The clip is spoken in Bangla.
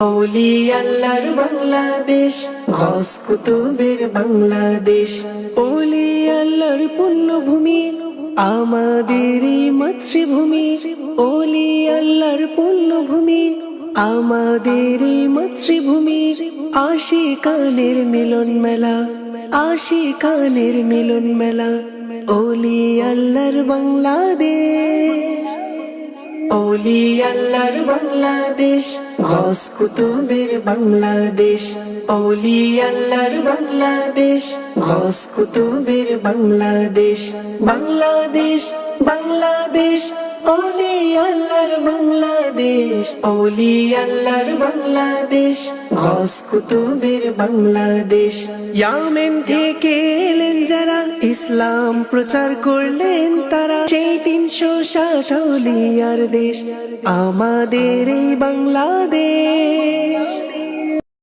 ওলি আল্লাহর বাংলাদেশ, ঘস কুতুবের বাংলাদেশ। ওলি আল্লাহর পুণ্যভূমি আমাদের এই মাতৃভূমি আল্লাহর পুণ্যভূমি আমাদের এই মাতৃভূমি। আশি কানের মিলন মেলা আশি কানের মিলন মেলা। ওলি আল্লাহর বাংলাদেশ। ওলি আল্লাহর বাংলাদেশ ঘস কুতুবের বাংলাদেশ। ওলি আল্লাহর বাংলাদেশ ঘস কুতুবের বাংলাদেশ। বাংলাদেশ বাংলাদেশ ওলি আল্লাহর বাংলাদেশ। ওলি আল্লাহর বাংলাদেশ ঘস কুতুবের বাংলাদেশ। ইয়ামেন থেকে এলেন যারা, ইসলাম প্রচার করলেন তারা। তিনশো ষাট দেশ আমাদের এই বাংলাদেশ।